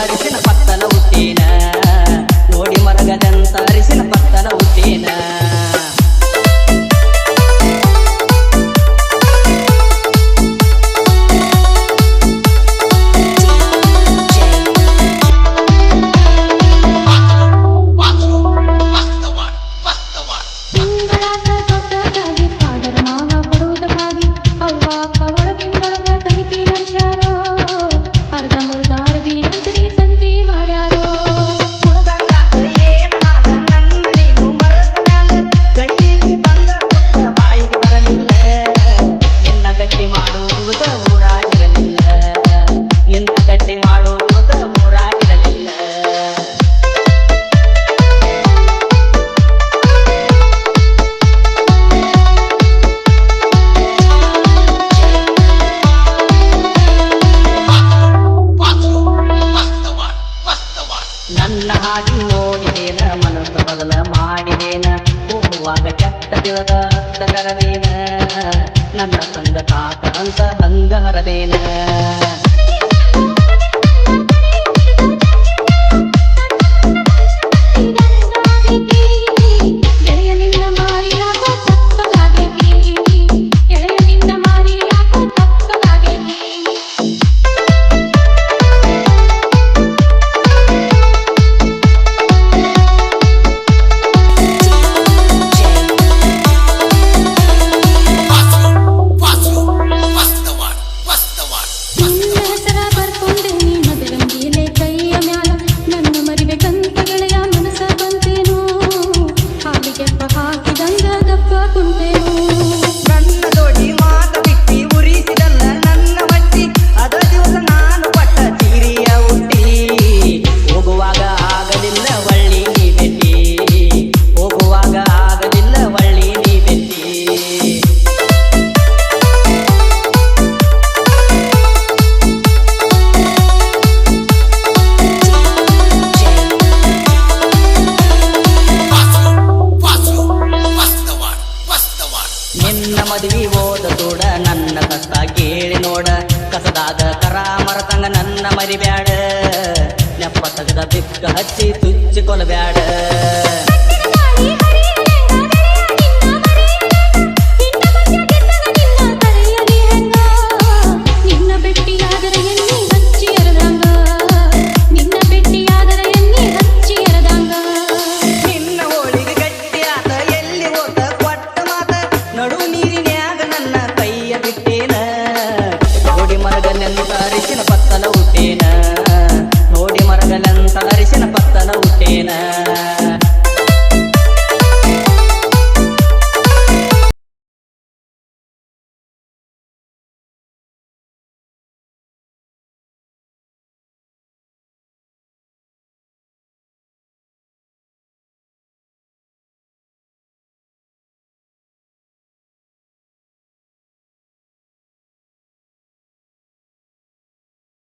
Hare Krishna. ನನ್ನ ಹಾಗೆ ನೋಡಿದೇನ, ಮನಸ್ಸು ಬದಲ ಮಾಡಿದೇನ, ಹೋಗುವಾಗ ಕೆಟ್ಟ ತಿಳದ ಕರದೇನ ನನ್ನ ಸಂಗ ಕಾತ ಅಂತ ಹಂಗ ಹರದೇನ ಮರಿಬ್ಯಾಡ. ನೆಪ್ಪ ತೆಗೆದ ಬಿಕ್ಕ ಹಚ್ಚಿ ತುಚ್ಚಿಕೊಲ್ಬ್ಯಾಡ